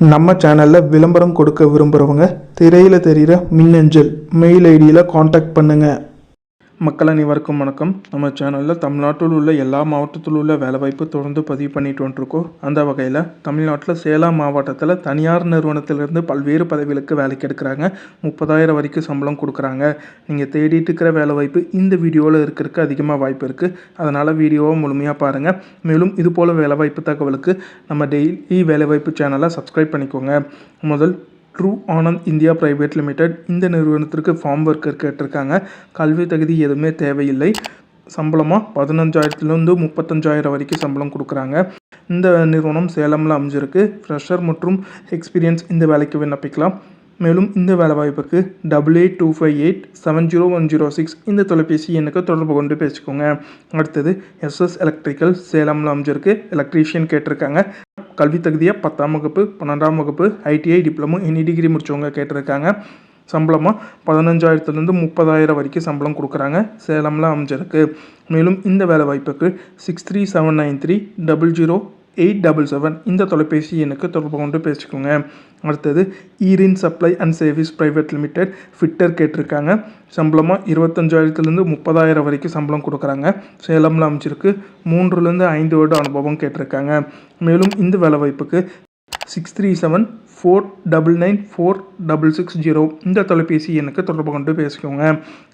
நம்ம சேனலில் விளம்பரம் கொடுக்க விரும்புகிறவங்க திரையில் தெரிகிற மின்னஞ்சல் மெயில் ஐடியில் காண்டாக்ட் பண்ணுங்கள் மக்கள் அனைவருக்கும் வணக்கம். நம்ம சேனலில் தமிழ்நாட்டில் உள்ள எல்லா மாவட்டத்தில் உள்ள வேலைவாய்ப்பு தொடர்ந்து பதிவு பண்ணிட்டு வந்துருக்கோம். அந்த வகையில் தமிழ்நாட்டில் சேலம் மாவட்டத்தில் தனியார் நிறுவனத்திலிருந்து பல்வேறு பதவிகளுக்கு வேலைக்கு எடுக்கிறாங்க. முப்பதாயிரம் வரைக்கும் சம்பளம் கொடுக்குறாங்க. நீங்கள் தேடிட்டு இருக்கிற வேலைவாய்ப்பு இந்த வீடியோவில் இருக்கிறதுக்கு அதிகமாக வாய்ப்பு இருக்குது அதனால் வீடியோவை முழுமையாக பாருங்கள் மேலும் இது போல் வேலைவாய்ப்பு தகவலுக்கு நம்ம டெய்லி வேலைவாய்ப்பு சேனலை சப்ஸ்கிரைப் பண்ணிக்கோங்க. முதல் true Anand India private limited இந்த நிறுவனத்திற்கு ஃபார்ம் ஒர்க்கர் கேட்டிருக்காங்க. கல்வி தகுதி எதுவுமே தேவையில்லை. சம்பளமாக பதினஞ்சாயிரத்துலேருந்து முப்பத்தஞ்சாயிரம் வரைக்கும் சம்பளம் கொடுக்குறாங்க. இந்த நிறுவனம் சேலமில் அமைஞ்சிருக்கு. ஃப்ரெஷர் மற்றும் எக்ஸ்பீரியன்ஸ் இந்த வேலைக்கு விண்ணப்பிக்கலாம். மேலும் இந்த வேலைவாய்ப்புக்கு double eight two five eight seven zero one zero six இந்த தொலைபேசி எண்ணுக்கு தொடர்பு கொண்டு பேசிக்கோங்க. அடுத்தது எஸ்எஸ் எலக்ட்ரிக்கல் சேலமில் அமைஞ்சிருக்கு. எலக்ட்ரீஷியன் கேட்டிருக்காங்க. கல்வி தகுதியாக பத்தாம் வகுப்பு பன்னெண்டாம் வகுப்பு ஐடிஐ டிப்ளமோ எனி டிகிரி முடித்தவங்க கேட்டிருக்காங்க. சம்பளமாக பதினஞ்சாயிரத்துலேருந்து முப்பதாயிரம் வரைக்கும் சம்பளம் கொடுக்குறாங்க சேலமில் அமைஞ்சிருக்கு. மேலும் இந்த வேலை வாய்ப்புக்கு six three seven nine three double zero eight double seven இந்த தொலைபேசி எண்ணுக்கு தொடர்பு கொண்டு பேசிக்கோங்க. அடுத்தது ஈரின் supply and service private limited fitter கேட்டிருக்காங்க. சம்பளமாக இருபத்தஞ்சாயிரத்துலேருந்து முப்பதாயிரம் வரைக்கும் சம்பளம் கொடுக்குறாங்க. சேலமில் அமைச்சிருக்கு மூன்றுலேருந்து ஐந்து வருட அனுபவம் கேட்டிருக்காங்க. மேலும் இந்த வேலை வாய்ப்புக்கு six three seven four double nine four double six zero இந்த தொலைபேசி எண்ணுக்கு தொடர்பு கொண்டு பேசிக்கோங்க.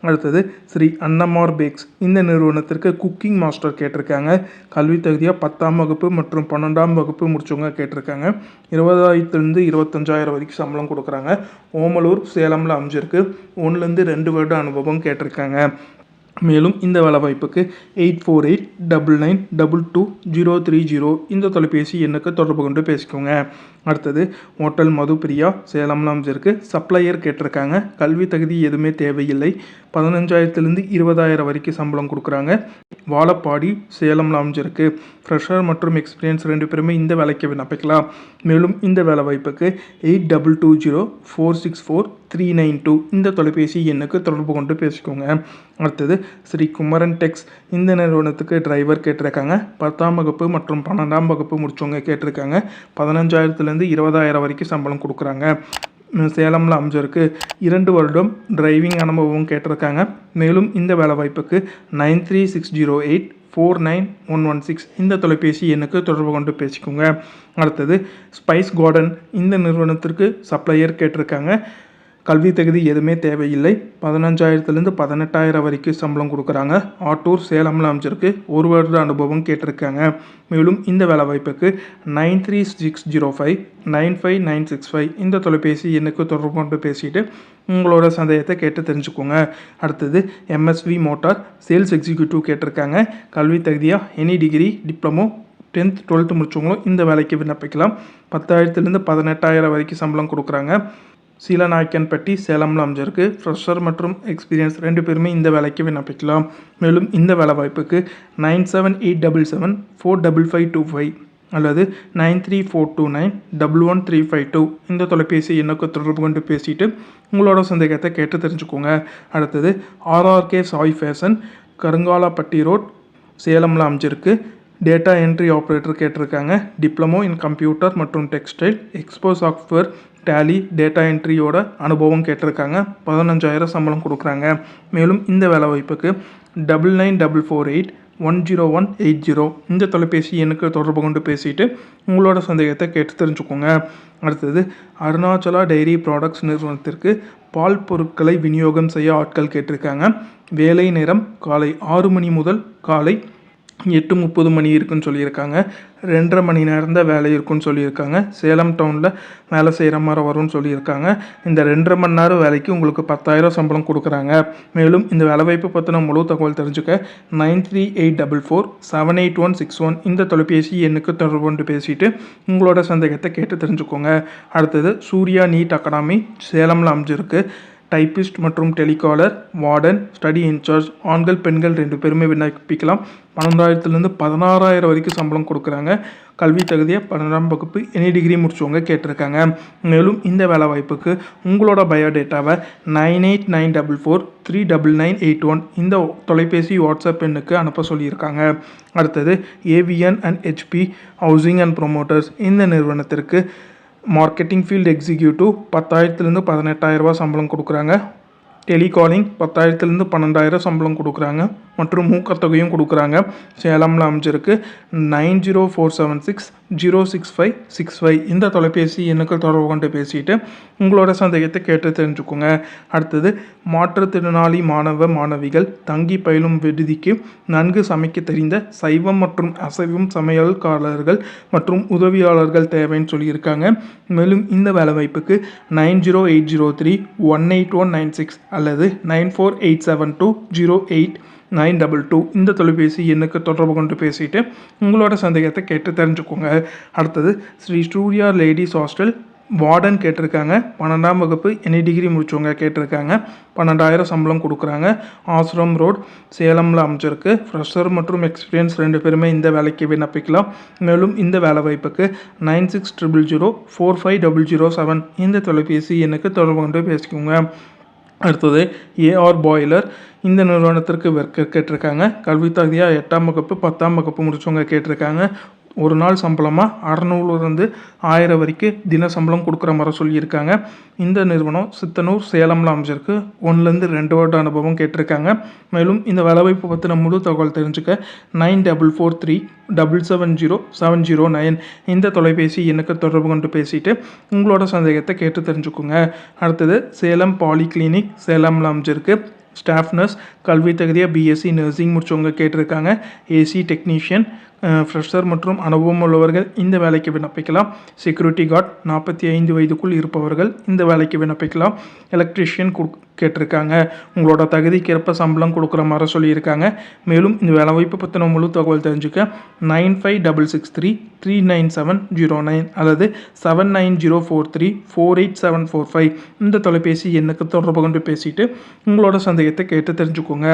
அடுத்தது ஸ்ரீ அன்னமார் பேக்ஸ். இந்த நிறுவனத்திற்கு குக்கிங் மாஸ்டர் கேட்டிருக்காங்க. கல்வி தகுதியாக பத்தாம் வகுப்பு மற்றும் பன்னெண்டாம் வகுப்பு முடிச்சவங்க கேட்டிருக்காங்க. இருபதாயிரத்துலேருந்து இருபத்தஞ்சாயிரம் வரைக்கும் சம்பளம் கொடுக்குறாங்க. ஓமலூர் சேலமில் அமைஞ்சிருக்கு. ஒன்றுலேருந்து ரெண்டு வருட அனுபவம் கேட்டிருக்காங்க. மேலும் இந்த வேலை வாய்ப்புக்கு eight four eight double nine double two zero three zero இந்த தொலைபேசி எண்ணுக்கு தொடர்பு கொண்டு பேசிக்கோங்க. அடுத்தது ஹோட்டல் மதுப்பிரியா சேலம்லாம் அமைஞ்சிருக்கு சப்ளையர் கேட்டிருக்காங்க. கல்வி தகுதி எதுவுமே தேவையில்லை. பதினஞ்சாயிரத்துலேருந்து இருபதாயிரம் வரைக்கும் சம்பளம் கொடுக்குறாங்க. வாழப்பாடி சேலம்ல அமைஞ்சிருக்கு ஃப்ரெஷர் மற்றும் எக்ஸ்பீரியன்ஸ் ரெண்டு பேருமே இந்த வேலைக்கு விண்ணப்பிக்கலாம். மேலும் இந்த வேலை வாய்ப்புக்கு eight double two zero four six four three nine two இந்த தொலைபேசி எண்ணுக்கு தொடர்பு கொண்டு பேசிக்கோங்க. அடுத்தது ஸ்ரீ குமரன் டெக்ஸ் இந்த நிறுவனத்துக்கு டிரைவர் கேட்டிருக்காங்க. பத்தாம் வகுப்பு மற்றும் பன்னெண்டாம் வகுப்பு முடிச்சவங்க கேட்டிருக்காங்க. பதினஞ்சாயிரத்துலேருந்து இருபதாயிரம் வரைக்கும் சம்பளம் கொடுக்குறாங்க. சேலமில் அமைஞ்சிருக்கு இரண்டு வருடம் டிரைவிங் அனுபவம் கேட்டிருக்காங்க. மேலும் இந்த வேலைவாய்ப்புக்கு nine three six zero eight four nine one one six இந்த தொலைபேசி எண்ணுக்கு தொடர்பு கொண்டு பேசிக்கோங்க. அடுத்தது ஸ்பைஸ் கார்டன் இந்த நிறுவனத்திற்கு சப்ளையர் கேட்டிருக்காங்க. கல்வி தகுதி எதுவுமே தேவையில்லை. பதினஞ்சாயிரத்துலேருந்து பதினெட்டாயிரம் வரைக்கும் சம்பளம் கொடுக்குறாங்க. ஆட்டூர் சேலமில் அமைச்சிருக்கு ஒரு வருட அனுபவம் கேட்டிருக்காங்க. மேலும் இந்த வேலை வாய்ப்புக்கு nine three six zero five nine five nine six five இந்த தொலைபேசி எண்ணுக்கு தொடர்பு கொண்டு பேசிட்டு உங்களோட சந்தேகத்தை கேட்டு தெரிஞ்சுக்கோங்க. அடுத்தது எம்எஸ்வி மோட்டார் சேல்ஸ் எக்ஸிக்யூட்டிவ் கேட்டிருக்காங்க. கல்வி தகுதியாக any degree diploma tenth twelfth முடிச்சவங்களும் இந்த வேலைக்கு விண்ணப்பிக்கலாம். பத்தாயிரத்துலேருந்து பதினெட்டாயிரம் வரைக்கும் சம்பளம் கொடுக்குறாங்க. சீலநாயக்கன்பட்டி சேலமில் அமைஞ்சிருக்கு ஃப்ரெஷர் மற்றும் எக்ஸ்பீரியன்ஸ் ரெண்டு பேருமே இந்த வேலைக்கு விண்ணப்பிக்கலாம். மேலும் இந்த வேலை வாய்ப்புக்கு nine seven eight double seven four double five two five அல்லது nine three four two nine double one three five two இந்த தொலைபேசி எண்ணுக்கு தொடர்பு கொண்டு பேசிட்டு உங்களோட சந்தேகத்தை கேட்டு தெரிஞ்சுக்கோங்க. அடுத்தது RRK Sai fashion Karungalapatti road சேலமில் அமைஞ்சிருக்கு டேட்டா என்ட்ரி ஆப்ரேட்டர் கேட்டிருக்காங்க. டிப்ளமோ இன் கம்ப்யூட்டர் மற்றும் textile expo software tally data என்ட்ரியோட அனுபவம் கேட்டிருக்காங்க. பதினஞ்சாயிரம் சம்பளம் கொடுக்குறாங்க. மேலும் இந்த வேலை வாய்ப்புக்கு double nine double four eight one zero one eight zero இந்த தொலைபேசி எண்ணுக்கு தொடர்பு கொண்டு பேசிட்டு உங்களோட சந்தேகத்தை கேட்டு தெரிஞ்சுக்கோங்க. அடுத்தது அருணாச்சலா டைரி ப்ராடக்ட்ஸ் நிறுவனத்திற்கு பால் பொருட்களை விநியோகம் செய்ய ஆட்கள் கேட்டிருக்காங்க. வேலை நேரம் காலை ஆறு மணி முதல் காலை எட்டு முப்பது மணி இருக்குன்னு சொல்லியிருக்காங்க. ரெண்டரை மணி நேரம் தான் வேலை இருக்குன்னு சொல்லியிருக்காங்க. சேலம் டவுனில் வேலை செய்கிற மாதிரி வரும்னு சொல்லியிருக்காங்க. இந்த ரெண்டரை மணி நேரம் வேலைக்கு உங்களுக்கு பத்தாயிரம் சம்பளம் கொடுக்குறாங்க. மேலும் இந்த வேலைவாய்ப்பு பற்றின முழு தகவல் தெரிஞ்சுக்க nine three eight double four seven eight one six one இந்த தொலைபேசி எண்ணுக்கு தொடர்பு கொண்டு பேசிட்டு உங்களோட சந்தேகத்தை கேட்டு தெரிஞ்சுக்கோங்க. அடுத்தது சூர்யா நீட் அகாடமி சேலமில் அமைஞ்சிருக்கு. டைப்பிஸ்ட் மற்றும் டெலிகாலர் வார்டன் ஸ்டடி இன்சார்ஜ் ஆண்கள் பெண்கள் ரெண்டு பேருமே விண்ணப்பிக்கலாம். பன்னெண்டாயிரத்துலேருந்து பதினாறாயிரம் வரைக்கும் சம்பளம் கொடுக்குறாங்க. கல்வி தகுதியை பன்னெண்டாம் வகுப்பு எனி டிகிரி முடிச்சவங்க கேட்டிருக்காங்க. மேலும் இந்த வேலை வாய்ப்புக்கு உங்களோட பயோடேட்டாவை nine eight nine double four three double nine eight one இந்த தொலைபேசி வாட்ஸ்அப் எண்ணுக்கு அனுப்ப சொல்லியிருக்காங்க. அடுத்தது AVN and HP housing and promoters இந்த நிறுவனத்திற்கு மார்க்கெட்டிங் ஃபீல்டு எக்ஸிக்யூட்டிவ் பத்தாயிரத்துலேருந்து பதினெட்டாயிரரூபா சம்பளம் கொடுக்குறாங்க. டெலிகாலிங் பத்தாயிரத்துலேருந்து பன்னெண்டாயிரம் சம்பளம் கொடுக்குறாங்க. மற்றும் ஊக்கத்தொகையும் கொடுக்குறாங்க. சேலமில் அமைஞ்சிருக்கு. Nine zero four seven six zero six five six five இந்த தொலைபேசி எண்ணுக்கு தொடர்பு கொண்டு பேசிட்டு உங்களோட சந்தேகத்தை கேட்டு தெரிஞ்சுக்கோங்க. அடுத்தது மாற்றுத்திறனாளி மாணவ மாணவிகள் தங்கி பயிலும் விடுதிக்கு நன்கு சமைக்க தெரிந்த சைவம் மற்றும் அசைவம் சமையல்காரர்கள் மற்றும் உதவியாளர்கள் தேவைன்னு சொல்லியிருக்காங்க. மேலும் இந்த வேலைவாய்ப்புக்கு nine zero eight zero three one eight one nine six அல்லது nine four eight seven two zero eight nine double two இந்த தொலைபேசி எண்ணுக்கு தொடர்பு கொண்டு பேசிட்டு உங்களோட சந்தேகத்தை கேட்டு தெரிஞ்சுக்கோங்க. அடுத்தது Sri studio ladies hostel warden கேட்டிருக்காங்க. பன்னெண்டாம் வகுப்பு எனி டிகிரி முடித்தவங்க கேட்டிருக்காங்க. பன்னெண்டாயிரம் சம்பளம் கொடுக்குறாங்க. ஆசிரம் ரோட் சேலமில் அமைச்சிருக்கு ஃப்ரெஷர் மற்றும் எக்ஸ்பீரியன்ஸ் ரெண்டு பேருமே இந்த வேலைக்கு விண்ணப்பிக்கலாம். மேலும் இந்த வேலை வாய்ப்புக்கு nine six triple zero four five double zero seven இந்த தொலைபேசி எண்ணுக்கு தொடர்பு கொண்டு பேசிக்கோங்க. அடுத்தது ஏஆர் பாய்லர் இந்த நிறுவனத்திற்கு கேட்டிருக்காங்க. கல்வி தகுதியாக எட்டாம் வகுப்பு பத்தாம் வகுப்பு முடிச்சவங்க கேட்டிருக்காங்க. ஒரு நாள் சம்பளமாக அறநூறுலேருந்து ஆயிரம் வரைக்கும் தின சம்பளம் கொடுக்குற மாதிரி சொல்லியிருக்காங்க. இந்த நிறுவனம் சித்தனூர் சேலமில் அமைச்சிருக்கு ஒன்றுலேருந்து ரெண்டு வருட அனுபவம் கேட்டிருக்காங்க. மேலும் இந்த வேலைவாய்ப்பு பற்றின முழு தகவல் தெரிஞ்சுக்க nine double four three double seven zero seven zero nine இந்த தொலைபேசி எண்ணுக்கு தொடர்பு கொண்டு பேசிட்டு உங்களோட சந்தேகத்தை கேட்டு தெரிஞ்சுக்கோங்க. அடுத்தது சேலம் பாலிகிளினிக் சேலமில் அமைச்சிருக்கு ஸ்டாஃப் நர்ஸ் கல்வி தகுதியாக பிஎஸ்சி நர்சிங் முடிச்சவங்க கேட்டிருக்காங்க. ஏசி டெக்னீஷியன் ஃப்ரெஷர் மற்றும் அனுபவம் உள்ளவர்கள் இந்த வேலைக்கு விண்ணப்பிக்கலாம். செக்யூரிட்டி கார்டு நாற்பத்தி ஐந்து வயதுக்குள் இருப்பவர்கள் இந்த வேலைக்கு விண்ணப்பிக்கலாம். எலக்ட்ரிஷியன் கேட்டிருக்காங்க. உங்களோட தகுதிக்கேற்ப சம்பளம் கொடுக்குற மாதிரி சொல்லியிருக்காங்க. மேலும் இந்த வேலைவாய்ப்பு பற்றின முழு தகவல் தெரிஞ்சுக்க nine five double six three three nine seven zero nine அல்லது seven nine zero four three four eight seven four five இந்த தொலைபேசி எண்ணுக்கு தொடர்பு கொண்டு பேசிட்டு உங்களோட சந்தேகத்தை கேட்டு தெரிஞ்சுக்கோங்க.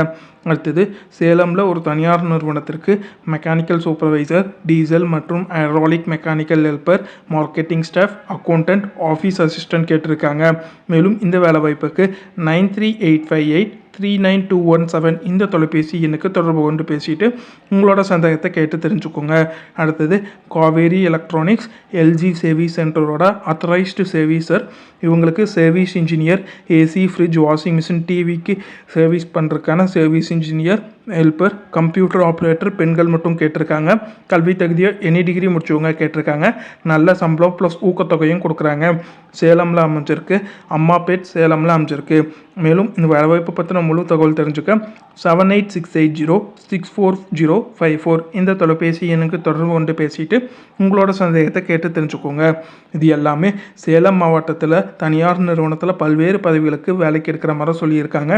அடுத்தது சேலமில் ஒரு தனியார் நிறுவனத்திற்கு மெக்கானிக்கல் சோப் சூப்பர்வைசர் டீசல் மற்றும் hydraulic mechanical helper marketing staff accountant office assistant கேட்டிருக்காங்க. மேலும் இந்த வேலை வாய்ப்புக்கு nine three eight five eight three nine two one seven இந்த தொலைபேசி எண்ணுக்கு தொடர்பு கொண்டு பேசிட்டு உங்களோட சந்தேகத்தை கேட்டு தெரிஞ்சுக்கோங்க. அடுத்தது காவேரி எலக்ட்ரானிக்ஸ் எல்ஜி சர்வீஸ் சென்டரோட அத்தரைஸ்டு சர்வீசர் இவங்களுக்கு service engineer AC fridge washing machine டிவிக்கு சர்வீஸ் பண்ணுறதுக்கான service engineer helper computer operator பெண்கள் மட்டும் கேட்டிருக்காங்க. கல்வி தகுதியை எனி டிகிரி முடிச்சவங்க கேட்டிருக்காங்க. நல்ல சம்பளம் ப்ளஸ் ஊக்கத்தொகையும் கொடுக்குறாங்க. சேலமில் அமைஞ்சிருக்கு. அம்மாப்பேட் சேலமில் அமைஞ்சிருக்கு. மேலும் இந்த வேலைவாய்ப்பு பற்றின முழு தகவல் தெரிஞ்சுக்க seven eight six eight zero six four zero five four இந்த தொலைபேசி எண்ணுக்கு தொடர்பு கொண்டு பேசிட்டு உங்களோட சந்தேகத்தை கேட்டு தெரிஞ்சுக்கோங்க. இது எல்லாமே சேலம் மாவட்டத்தில் தனியார் நிறுவனத்தில் பல்வேறு பதவிகளுக்கு வேலைக்கு எடுக்கிற மாதிரி சொல்லியிருக்காங்க.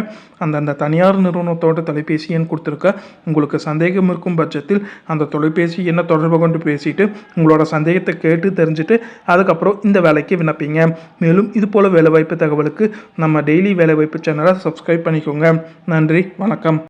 அந்தந்த தனியார் நிறுவனத்தோட தொலைபேசி எண் கொடுத்துருக்க. உங்களுக்கு சந்தேகம் இருக்கும் பட்சத்தில் அந்த தொலைபேசி என்ன தொடர்பு கொண்டு பேசிட்டு உங்களோட சந்தேகத்தை கேட்டு தெரிஞ்சுட்டு அதுக்கப்புறம் இந்த வேலைக்கு விண்ணப்பிங்க. மேலும் இது போல் வேலைவாய்ப்பு தகவலுக்கு நம்ம டெய்லி வேலைவாய்ப்பு சேனலை சப்ஸ்கிரைப் பண்ணிக்கோங்க. நன்றி வணக்கம்.